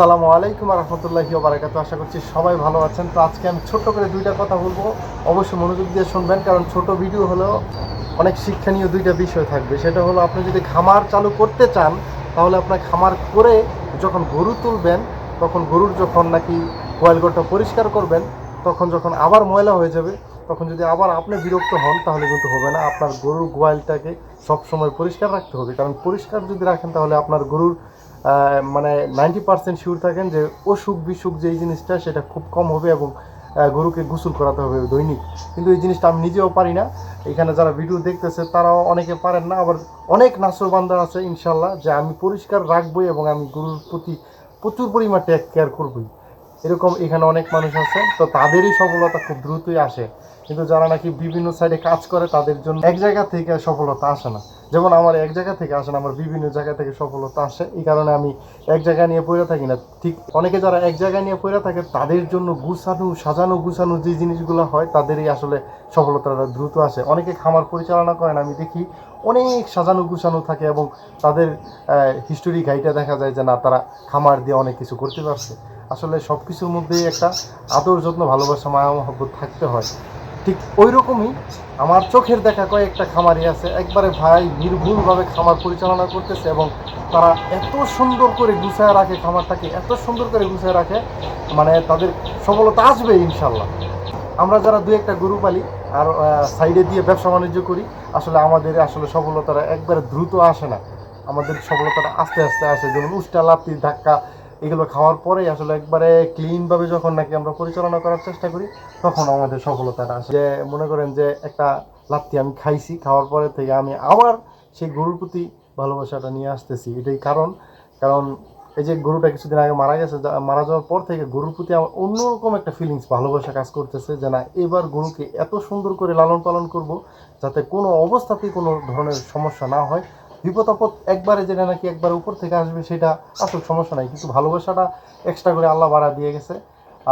আসসালামু আলাইকুম রহমতুল্লাহি বারাকাতু আশা করছি সবাই ভালো আছেন। তো আজকে আমি ছোট্ট করে দুইটা কথা বলব। অবশ্যই মনোযোগ দিয়ে শুনবেন, কারণ ছোট ভিডিও হলেও অনেক শিক্ষণীয় দুইটা বিষয় থাকবে। সেটা হলো, আপনি যদি খামার চালু করতে চান, তাহলে আপনার খামার করে যখন গরু তুলবেন, তখন গরুর যখন নাকি গোয়ালঘরটা পরিষ্কার করবেন, তখন যখন আবার ময়লা হয়ে যাবে, তখন যদি আবার আপনি বিরক্ত হন, তাহলে কিন্তু হবে না। আপনার গরুর গোয়ালটাকে সবসময় পরিষ্কার রাখতে হবে। কারণ পরিষ্কার যদি রাখেন, তাহলে আপনার গরুর মানে নাইনটি পার্সেন্ট শিওর থাকেন যে অসুখ বিসুখ যে এই জিনিসটা, সেটা খুব কম হবে এবং গরুকে গোসল করাতে হবে দৈনিক। কিন্তু এই জিনিসটা আমি নিজেও পারি না। এখানে যারা ভিডিও দেখতেছে, তারাও অনেকে পারেন না। আবার অনেক নাসরবান্ধা আছে ইনশাল্লাহ যে আমি পরিষ্কার রাখবই এবং আমি গরুর প্রতি প্রচুর পরিমাণ টেক কেয়ার করবই। এরকম এখানে অনেক মানুষ আছে, তো তাদেরই সফলতা খুব দ্রুতই আসে। কিন্তু যারা নাকি বিভিন্ন সাইডে কাজ করে, তাদের জন্য এক জায়গা থেকে সফলতা আসে না। যেমন আমার এক জায়গা থেকে আসে না, আমার বিভিন্ন জায়গা থেকে সফলতা আসে। এই কারণে আমি এক জায়গা নিয়ে পড়ে থাকি না। ঠিক অনেকে যারা এক জায়গায় নিয়ে পড়ে থাকে, তাদের জন্য গুছানো, সাজানো, গুছানো যে জিনিসগুলো হয়, তাদেরই আসলে সফলতাটা দ্রুত আসে। অনেকে খামার পরিচালনা করেন, আমি দেখি অনেক সাজানো, গুছানো থাকে এবং তাদের হিস্টোরি গাইটা দেখা যায় যে না, তারা খামার দিয়ে অনেক কিছু করতে পারছে। আসলে সব কিছুর মধ্যেই একটা আদর যত্ন, ভালোবাসা, মায়া, মহব্বত থাকতে হয়। ঠিক ওই রকমই আমার চোখের দেখা কয়েকটা খামারি আছে। একবারে ভাই নির্ভুলভাবে খামার পরিচালনা করতেছে এবং তারা এত সুন্দর করে গুছায় রাখে খামারটাকে, এত সুন্দর করে গুছায় রাখে মানে তাদের সফলতা আসবে ইনশাল্লাহ। আমরা যারা দু একটা গরু পালি আর সাইডে দিয়ে ব্যবসা বাণিজ্য করি, আসলে আমাদের আসলে সফলতাটা একবারে দ্রুত আসে না। আমাদের সফলতাটা আস্তে আস্তে আসে। যেমন উষ্টা লাত্তি, ধাক্কা এগুলো খাওয়ার পরেই আসলে একবারে ক্লিনভাবে যখন নাকি আমরা পরিচালনা করার চেষ্টা করি, তখন আমাদের সফলতাটা আসে। যে মনে করেন যে একটা লাত্তি আমি খাইছি, খাওয়ার পরে থেকে আমি আবার সেই গরুর প্রতি ভালোবাসাটা নিয়ে আসতেছি। এটাই কারণ কারণ এই যে গরুটা কিছুদিন আগে মারা গেছে মারা যাওয়ার পর থেকে গরুর প্রতি আমার অন্যরকম একটা ফিলিংস ভালোবাসা কাজ করতেছে যে না, এবার গরুকে এত সুন্দর করে লালন পালন করব যাতে কোনো অবস্থাতেই কোনো ধরনের সমস্যা না হয়। বিপদ আপদ একবারে যেটা নাকি একবার উপর থেকে আসবে, সেটা আসল সমস্যা নাই। কিন্তু ভালোবাসাটা এক্সট্রা করে আল্লাহ বাড়া দিয়ে গেছে।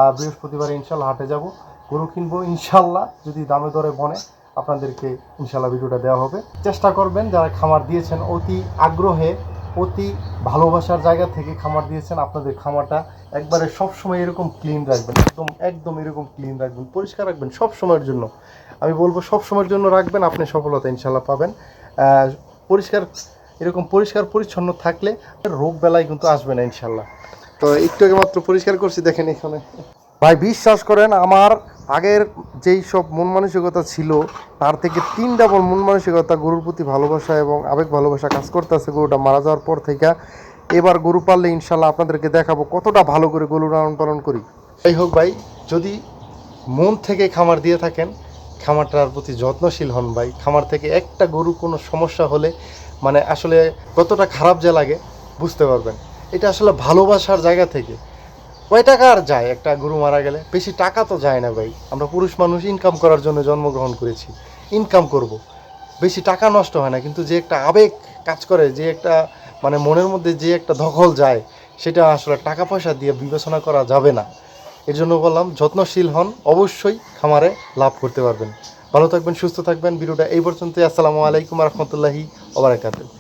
আর বৃহস্পতিবার ইনশাল্লাহ হাটে যাব। গরু কিনবো ইনশাল্লাহ, যদি দামে দরে বনে, আপনাদেরকে ইনশাল্লাহ ভিডিওটা দেওয়া হবে। চেষ্টা করবেন, যারা খামার দিয়েছেন, অতি আগ্রহে, অতি ভালোবাসার জায়গা থেকে খামার দিয়েছেন, আপনাদের খামারটা একবারে সবসময় এরকম ক্লিন রাখবেন, একদম একদম এরকম ক্লিন রাখবেন, পরিষ্কার রাখবেন সব সময়ের জন্য। আমি বলব সব সময়ের জন্য রাখবেন, আপনি সফলতা ইনশাল্লাহ পাবেন। পরিষ্কার এরকম পরিষ্কার পরিচ্ছন্ন থাকলে রোগ বেলায় কিন্তু আসবে না ইনশাল্লাহ। তো একটু আগে মাত্র পরিষ্কার করছি দেখেন এখানে। ভাই বিশ্বাস করেন আমার আগের যেই সব মন মানসিকতা ছিল তার থেকে তিন ডাবল মন মানসিকতা গরুর প্রতি ভালোবাসা এবং আবেগ ভালোবাসা কাজ করতেছে গরুটা মারা যাওয়ার পর থেকে। এবার গরু পাললে ইনশাল্লাহ আপনাদেরকে দেখাবো কতটা ভালো করে গরু লালন পালন করি। যাই হোক ভাই যদি মন থেকে খামার দিয়ে থাকেন খামারটার প্রতি যত্নশীল হন ভাই। খামার থেকে একটা গরু কোনো সমস্যা হলে মানে আসলে কতটা খারাপ যে লাগে বুঝতে পারবেন। এটা আসলে ভালোবাসার জায়গা থেকে। কয় টাকা আর যায় একটা গরু মারা গেলে? বেশি টাকা তো যায় না ভাই। আমরা পুরুষ মানুষ ইনকাম করার জন্য জন্মগ্রহণ করেছি। ইনকাম করব। বেশি টাকা নষ্ট হয় না। কিন্তু যে একটা আবেগ কাজ করে, যে একটা মানে মনের মধ্যে যে একটা দখল যায়, সেটা আসলে টাকা পয়সা দিয়ে বিবেচনা করা যাবে না। এর জন্য বললাম, যত্নশীল হন, অবশ্যই খামারে লাভ করতে পারবেন। ভালো থাকবেন, সুস্থ থাকবেন। ভিডিওটা এই পর্যন্তই। আসসালামু আলাইকুম রহমতুল্লাহি ওবরাকাতুহ